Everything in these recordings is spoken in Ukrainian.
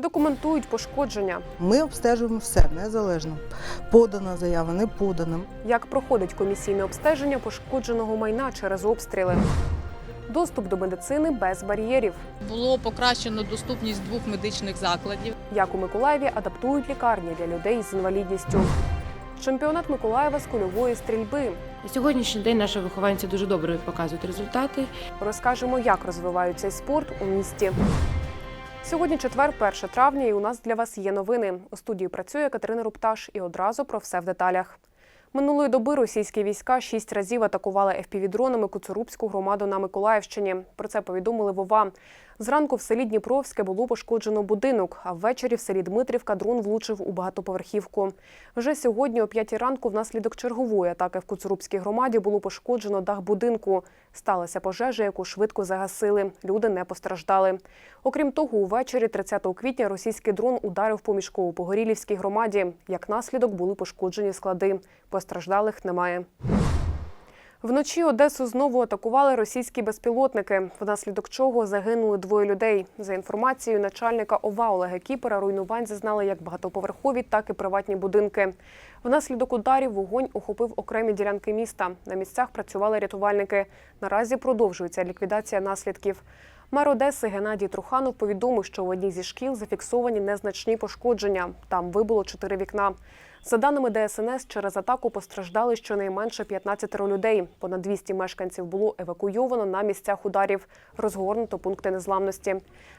Документують пошкодження, Ми обстежуємо все незалежно. Подана заява, не подана. як проходить комісійне обстеження пошкодженого майна через обстріли. Доступ до медицини без бар'єрів. Було покращено доступність двох медичних закладів. Як у Миколаєві адаптують лікарні для людей з інвалідністю. Чемпіонат Миколаєва з кульової стрільби. На сьогоднішній день наші вихованці дуже добре показують результати. Розкажемо, як розвивають цей спорт у місті. Сьогодні четвер, 1 травня, і у нас для вас є новини. У студії працює Катерина Рупташ і одразу про все в деталях. Минулої доби російські війська шість разів атакували FPV-дронами Куцурубську громаду на Миколаївщині. Про це повідомили Вова. Зранку в селі Дніпровське було пошкоджено будинок, а ввечері в селі Дмитрівка дрон влучив у багатоповерхівку. Вже сьогодні о 5 ранку внаслідок чергової атаки в Куцурубській громаді було пошкоджено дах будинку. Сталася пожежа, яку швидко загасили. Люди не постраждали. Окрім того, увечері 30 квітня російський дрон ударив по Мішково-Погорілівській громаді. Як наслідок були пошкоджені склади. Постраждалих немає. Вночі Одесу знову атакували російські безпілотники, внаслідок чого загинули двоє людей. За інформацією начальника ОВА Олега Кіпера, руйнувань зазнали як багатоповерхові, так і приватні будинки. Внаслідок ударів вогонь охопив окремі ділянки міста. На місцях працювали рятувальники. Наразі продовжується ліквідація наслідків. Мер Одеси Геннадій Труханов повідомив, що в одній зі шкіл зафіксовані незначні пошкодження. Там вибуло чотири вікна. За даними ДСНС, через атаку постраждали щонайменше 15 людей. Понад 200 мешканців було евакуйовано на місцях ударів. Розгорнуто пункти незламності.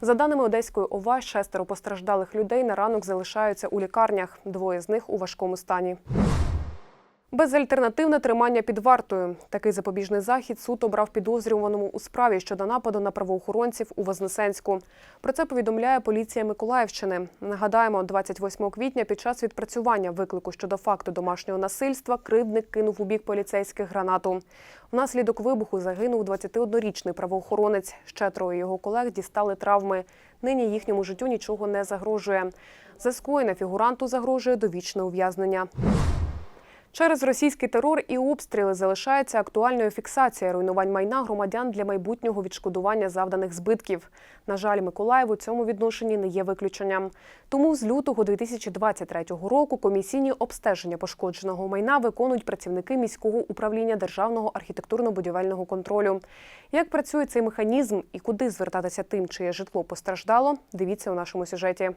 За даними Одеської ОВА, шестеро постраждалих людей на ранок залишаються у лікарнях. Двоє з них у важкому стані. Безальтернативне тримання під вартою. Такий запобіжний захід суд обрав підозрюваному у справі щодо нападу на правоохоронців у Вознесенську. Про це повідомляє поліція Миколаївщини. Нагадаємо, 28 квітня під час відпрацювання виклику щодо факту домашнього насильства кривдник кинув у бік поліцейських гранату. Внаслідок вибуху загинув 21-річний правоохоронець. Ще троє його колег дістали травми. Нині їхньому життю нічого не загрожує. За скоєне фігуранту загрожує довічне ув'язнення. Через російський терор і обстріли залишається актуальною фіксація руйнувань майна громадян для майбутнього відшкодування завданих збитків. На жаль, Миколаїв у цьому відношенні не є виключенням. Тому з лютого 2023 року комісійні обстеження пошкодженого майна виконують працівники міського управління державного архітектурно-будівельного контролю. Як працює цей механізм і куди звертатися тим, чиє житло постраждало, дивіться у нашому сюжеті.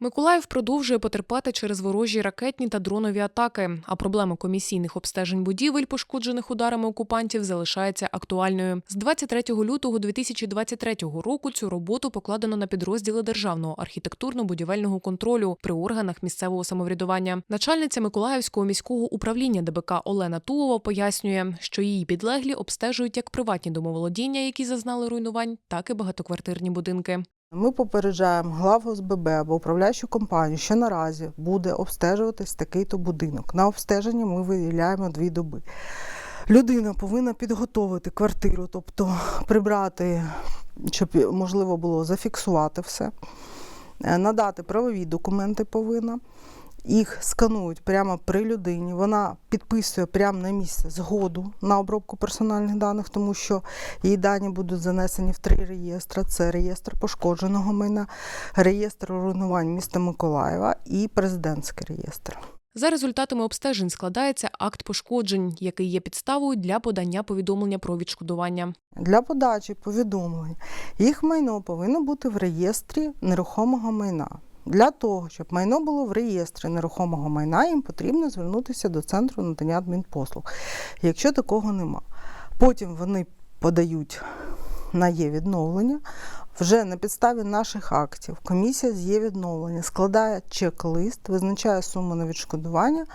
Миколаїв продовжує потерпати через ворожі ракетні та дронові атаки. А проблема комісійних обстежень будівель, пошкоджених ударами окупантів, залишається актуальною. З 23 лютого 2023 року цю роботу покладено на підрозділи державного архітектурно-будівельного контролю при органах місцевого самоврядування. Начальниця Миколаївського міського управління ДБК Олена Тулова пояснює, що її підлеглі обстежують як приватні домоволодіння, які зазнали руйнувань, так і багатоквартирні будинки. Ми попереджаємо глав СББ або управляючу компанію, що наразі буде обстежуватись такий-то будинок. На обстеження ми виділяємо дві доби. Людина повинна підготовити квартиру, тобто прибрати, щоб можливо було зафіксувати все, Е, надати правові документи повинна. Їх сканують прямо при людині. Вона підписує прямо на місце згоду на обробку персональних даних, тому що її дані будуть занесені в три реєстри: це реєстр пошкодженого майна, реєстр руйнувань міста Миколаєва і президентський реєстр. За результатами обстежень складається акт пошкоджень, який є підставою для подання повідомлення про відшкодування. Для подачі повідомлень їх майно повинно бути в реєстрі нерухомого майна. Для того, щоб майно було в реєстрі нерухомого майна, їм потрібно звернутися до центру надання адмінпослуг, якщо такого нема. Потім вони подають на є відновлення. Вже на підставі наших актів комісія з є відновлення складає чек-лист, визначає суму на відшкодування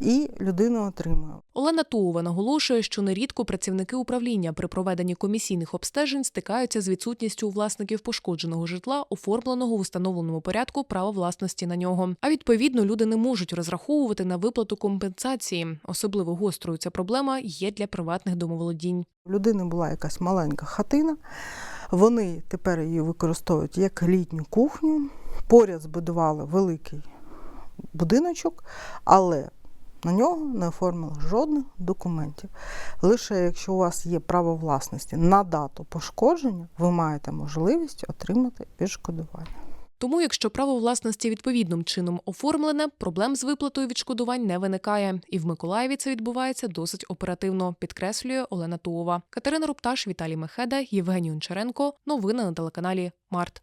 і людина отримує. Олена Туова наголошує, що нерідко працівники управління при проведенні комісійних обстежень стикаються з відсутністю у власників пошкодженого житла, оформленого в установленому порядку права власності на нього. А відповідно люди не можуть розраховувати на виплату компенсації. Особливо гострою ця проблема є для приватних домоволодінь. У людини була якась маленька хатина. Вони тепер її використовують як літню кухню. Поряд збудували великий будиночок, але на нього не оформили жодних документів. Лише якщо у вас є право власності на дату пошкодження, ви маєте можливість отримати відшкодування. Тому, якщо право власності відповідним чином оформлене, проблем з виплатою відшкодувань не виникає. І в Миколаєві це відбувається досить оперативно, підкреслює Олена Туова. Катерина Рупташ, Віталій Мехеда, Євгеній Унчаренко. Новини на телеканалі Март.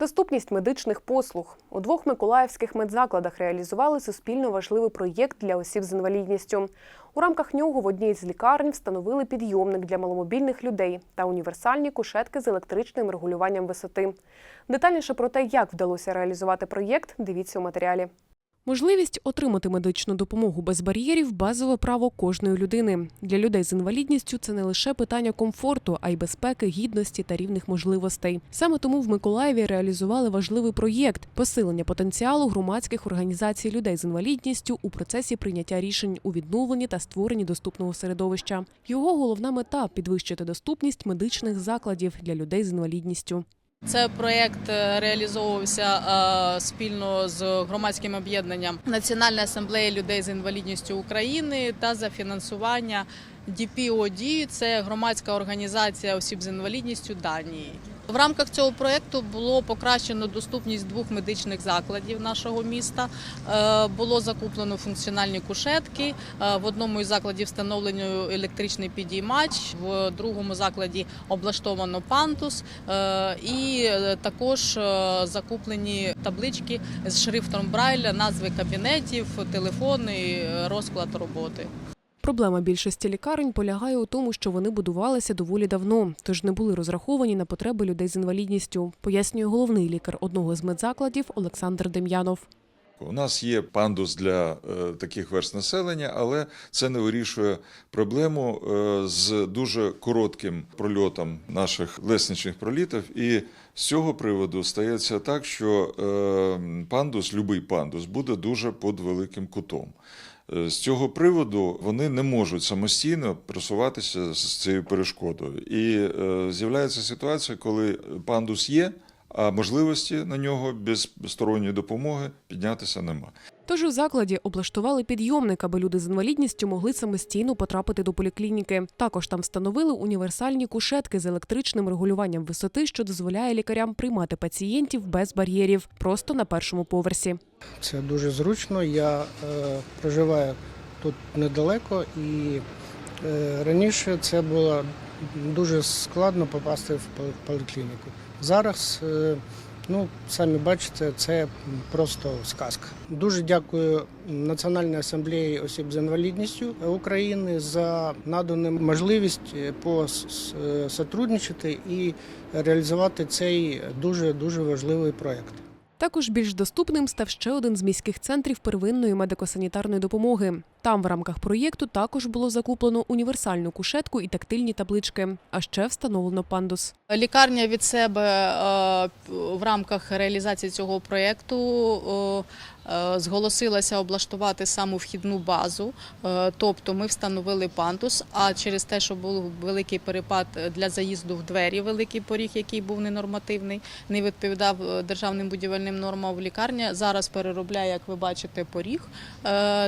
Доступність медичних послуг у двох миколаївських медзакладах реалізували суспільно важливий проєкт для осіб з інвалідністю. У рамках нього в одній з лікарень встановили підйомник для маломобільних людей та універсальні кушетки з електричним регулюванням висоти. Детальніше про те, як вдалося реалізувати проєкт, дивіться у матеріалі. Можливість отримати медичну допомогу без бар'єрів базове право кожної людини. Для людей з інвалідністю це не лише питання комфорту, а й безпеки, гідності та рівних можливостей. Саме тому в Миколаєві реалізували важливий проєкт посилення потенціалу громадських організацій людей з інвалідністю у процесі прийняття рішень у відновленні та створенні доступного середовища. Його головна мета підвищити доступність медичних закладів для людей з інвалідністю. Це проєкт е, реалізовувався е, спільно з громадським об'єднанням Національної асамблеї людей з інвалідністю України та за фінансування DPOD – це громадська організація осіб з інвалідністю Данії. В рамках цього проєкту було покращено доступність двох медичних закладів нашого міста. Е, Було закуплено функціональні кушетки. Е, В одному із закладів встановлено електричний підіймач, в другому закладі облаштовано пантус. е, І також закуплені таблички з шрифтом Брайля, назви кабінетів, телефони, розклад роботи. Проблема більшості лікарень полягає у тому, що вони будувалися доволі давно, тож не були розраховані на потреби людей з інвалідністю, пояснює головний лікар одного з медзакладів Олександр Дем'янов. У нас є пандус для е, таких верст населення, але це не вирішує проблему е, з дуже коротким прольотом наших лесничних пролітів. І з цього приводу стається так, що е, пандус, будь-який пандус, буде дуже під великим кутом. Е, З цього приводу вони не можуть самостійно просуватися з цією перешкодою. І е, з'являється ситуація, коли пандус є, а можливості на нього без сторонньої допомоги піднятися нема. Тож у закладі облаштували підйомник, аби люди з інвалідністю могли самостійно потрапити до поліклініки. Також там встановили універсальні кушетки з електричним регулюванням висоти, що дозволяє лікарям приймати пацієнтів без бар'єрів, просто на першому поверсі. Це дуже зручно. Я е, проживаю тут недалеко, і е, раніше це було дуже складно попасти в поліклініку. Зараз, е, ну, самі бачите, це просто сказка. Дуже дякую Національній асамблеї осіб з інвалідністю України за надану можливість е, посотрудничати і реалізувати цей дуже дуже важливий проєкт. Також більш доступним став ще один з міських центрів первинної медико-санітарної допомоги. Там в рамках проєкту також було закуплено універсальну кушетку і тактильні таблички, а ще встановлено пандус. Лікарня від себе е, в рамках реалізації цього проєкту е, е, зголосилася облаштувати саму вхідну базу, тобто ми встановили пантус. А через те, що був великий перепад для заїзду в двері, великий поріг, який був ненормативний, не відповідав державним будівельним нормам. Лікарня зараз переробляє, як ви бачите, поріг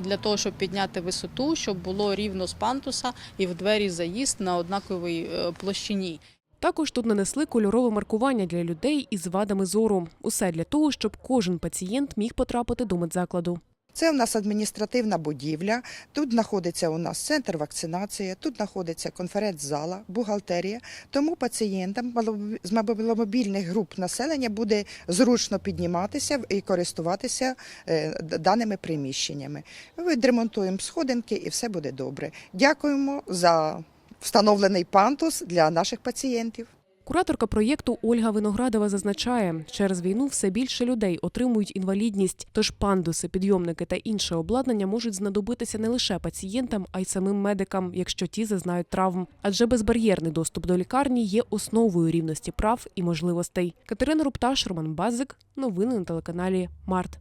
для того, щоб підняти висоту, щоб було рівно з пантуса і в двері заїзд на однаковій е, площині. Також тут нанесли кольорове маркування для людей із вадами зору. Усе для того, щоб кожен пацієнт міг потрапити до медзакладу. Це у нас адміністративна будівля. Тут знаходиться у нас центр вакцинації, тут знаходиться конференц-зала, бухгалтерія. Тому пацієнтам з маломобільних груп населення буде зручно підніматися і користуватися е, даними приміщеннями. Відремонтуємо сходинки і все буде добре. Дякуємо за встановлений пантус для наших пацієнтів. Кураторка проєкту Ольга Виноградова зазначає, через війну все більше людей отримують інвалідність, тож пандуси, підйомники та інше обладнання можуть знадобитися не лише пацієнтам, а й самим медикам, якщо ті зазнають травм. Адже безбар'єрний доступ до лікарні є основою рівності прав і можливостей. Катерина Рупташ, Роман Базик. Новини на телеканалі Март.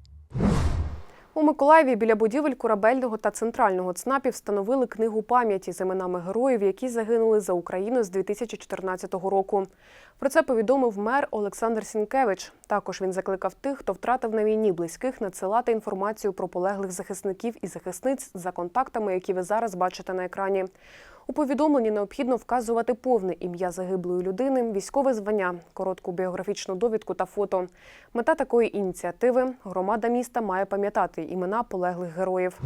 У Миколаєві біля будівель корабельного та центрального ЦНАПів встановили книгу пам'яті з іменами героїв, які загинули за Україну з 2014 року. Про це повідомив мер Олександр Сінкевич. Також він закликав тих, хто втратив на війні близьких, надсилати інформацію про полеглих захисників і захисниць за контактами, які ви зараз бачите на екрані. У повідомленні необхідно вказувати повне ім'я загиблої людини, військове звання, коротку біографічну довідку та фото. Мета такої ініціативи громада міста має пам'ятати імена полеглих героїв.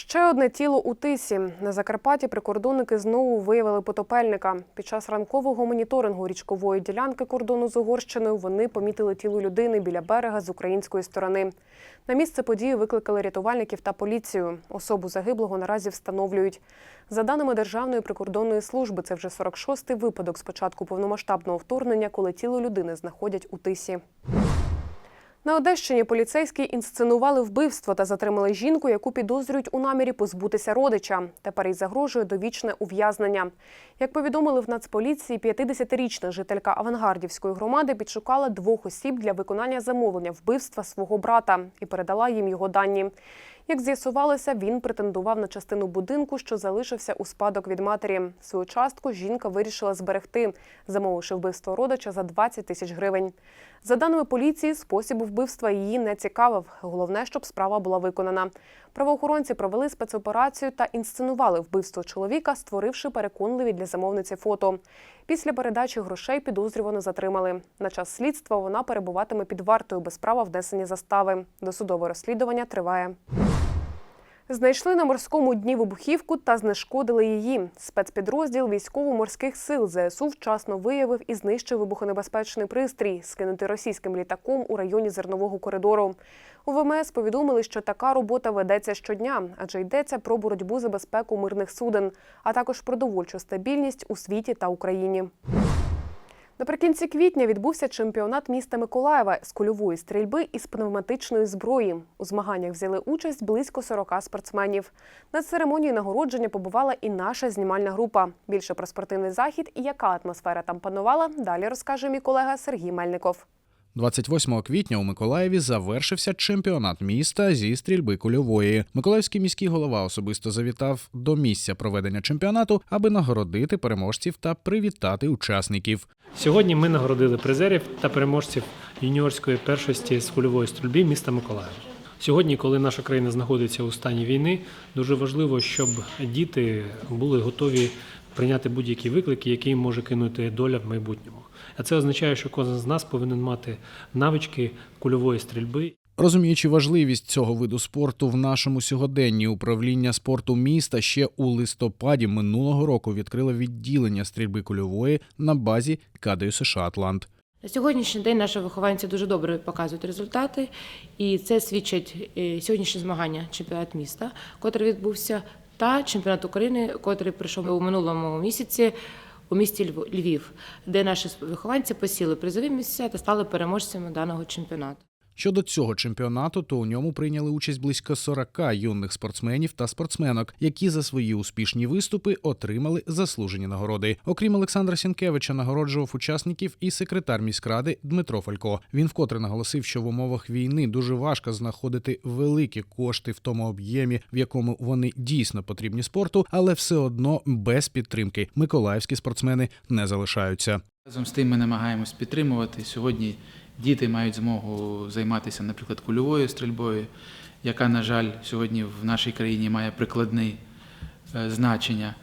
Ще одне тіло у тисі. На Закарпатті прикордонники знову виявили потопельника. Під час ранкового моніторингу річкової ділянки кордону з Угорщиною вони помітили тіло людини біля берега з української сторони. На місце події викликали рятувальників та поліцію. Особу загиблого наразі встановлюють. За даними Державної прикордонної служби, це вже 46-й випадок з початку повномасштабного вторгнення, коли тіло людини знаходять у тисі. На Одещині поліцейські інсценували вбивство та затримали жінку, яку підозрюють у намірі позбутися родича. Тепер їй загрожує довічне ув'язнення. Як повідомили в Нацполіції, 50-річна жителька авангардівської громади підшукала двох осіб для виконання замовлення вбивства свого брата і передала їм його дані. Як з'ясувалося, він претендував на частину будинку, що залишився у спадок від матері. Свою частку жінка вирішила зберегти, замовивши вбивство родича за 20 тисяч гривень. За даними поліції, спосіб вбивства її не цікавив. Головне, щоб справа була виконана. Правоохоронці провели спецоперацію та інсценували вбивство чоловіка, створивши переконливі для замовниці фото. Після передачі грошей підозрювану затримали. На час слідства вона перебуватиме під вартою без права внесення застави. Досудове розслідування триває. Знайшли на морському дні вибухівку та знешкодили її. Спецпідрозділ військово-морських сил ЗСУ вчасно виявив і знищив вибухонебезпечний пристрій, скинутий російським літаком у районі зернового коридору. У ВМС повідомили, що така робота ведеться щодня, адже йдеться про боротьбу за безпеку мирних суден, а також продовольчу стабільність у світі та Україні. Наприкінці квітня відбувся чемпіонат міста Миколаєва з кульової стрільби із пневматичної зброї. У змаганнях взяли участь близько 40 спортсменів. На церемонії нагородження побувала і наша знімальна група. Більше про спортивний захід і яка атмосфера там панувала, далі розкаже мій колега Сергій Мельников. 28 квітня у Миколаєві завершився чемпіонат міста зі стрільби кульової. Миколаївський міський голова особисто завітав до місця проведення чемпіонату, аби нагородити переможців та привітати учасників. Сьогодні ми нагородили призерів та переможців юніорської першості з кульової стрільби міста Миколаєва. Сьогодні, коли наша країна знаходиться у стані війни, дуже важливо, щоб діти були готові прийняти будь-які виклики, які може кинути доля в майбутньому. А це означає, що кожен з нас повинен мати навички кульової стрільби Розуміючи важливість цього виду спорту в нашому сьогоденні, управління спорту міста ще у листопаді минулого року відкрило відділення стрільби кульової на базі КДЮ США Атлант. На сьогоднішній день наші вихованці дуже добре показують результати, і це свідчать е, сьогоднішні змагання чемпіонат міста, котрий відбувся, та чемпіонат України, котрий прийшов у минулому місяці у місті Льв- Львів, де наші вихованці посіли призові місця та стали переможцями даного чемпіонату. Щодо цього чемпіонату, то у ньому прийняли участь близько 40 юних спортсменів та спортсменок, які за свої успішні виступи отримали заслужені нагороди. Окрім Олександра Сінкевича, нагороджував учасників і секретар міськради Дмитро Фалько. Він вкотре наголосив, що в умовах війни дуже важко знаходити великі кошти в тому об'ємі, в якому вони дійсно потрібні спорту, але все одно без підтримки миколаївські спортсмени не залишаються. Разом з тим ми намагаємось підтримувати. Сьогодні діти мають змогу займатися, наприклад, кульовою стрільбою, яка, на жаль, сьогодні в нашій країні має прикладне е, значення.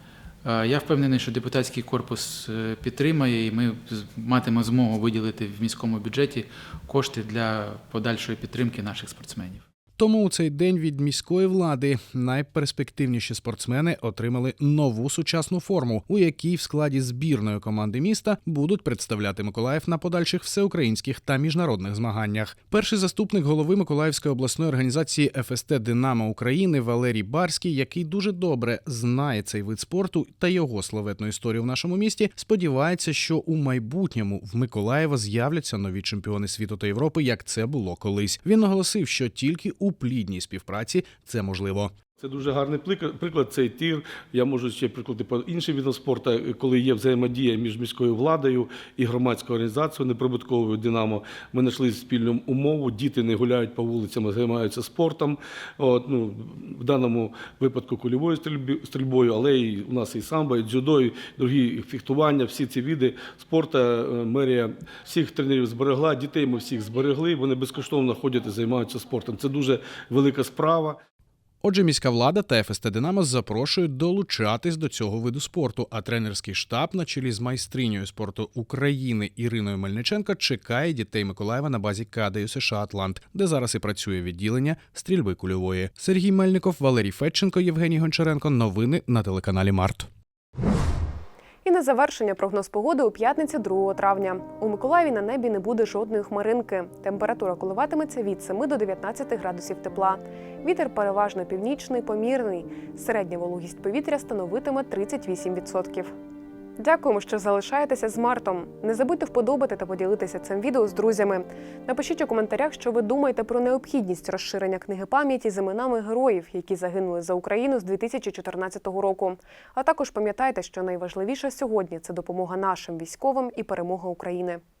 Я впевнений, що депутатський корпус е, підтримає, і ми матимемо змогу виділити в міському бюджеті кошти для подальшої підтримки наших спортсменів. Тому у цей день від міської влади найперспективніші спортсмени отримали нову сучасну форму, у якій в складі збірної команди міста будуть представляти Миколаїв на подальших всеукраїнських та міжнародних змаганнях. Перший заступник голови Миколаївської обласної організації ФСТ Динамо України Валерій Барський, який дуже добре знає цей вид спорту та його славетну історію в нашому місті, сподівається, що у майбутньому в Миколаєва з'являться нові чемпіони світу та Європи, як це було колись. Він наголосив, що тільки у плідній співпраці це можливо. Це дуже гарний приклад. Цей тир. Я можу ще прикладати по іншим видам спорту, коли є взаємодія між міською владою і громадською організацією неприбутковою Динамо. Ми знайшли спільну умову. Діти не гуляють по вулицям, а займаються спортом. От, ну, в даному випадку кульовою стрільбою, але і у нас і самбо, і дзюдо, і другі фехтування. Всі ці види спорту е, мерія всіх тренерів зберегла. Дітей ми всіх зберегли. Вони безкоштовно ходять і займаються спортом. Це дуже велика справа. Отже, міська влада та ФСТ Динамо запрошують долучатись до цього виду спорту. А тренерський штаб на чолі з майстринею спорту України Іриною Мельниченко чекає дітей Миколаєва на базі КДЮ США Атлант, де зараз і працює відділення стрільби кульової. Сергій Мельников, Валерій Федченко, Євгеній Гончаренко. Новини на телеканалі Март. І на завершення прогноз погоди у п'ятниці 2 травня. У Миколаєві на небі не буде жодної хмаринки. Температура коливатиметься від 7 до 19 градусів тепла. Вітер переважно північний, помірний. Середня вологість повітря становитиме 38%. Дякуємо, що залишаєтеся з Мартом. Не забудьте вподобати та поділитися цим відео з друзями. Напишіть у коментарях, що ви думаєте про необхідність розширення книги пам'яті з іменами героїв, які загинули за Україну з 2014 року. А також пам'ятайте, що найважливіше сьогодні це допомога нашим військовим і перемога України.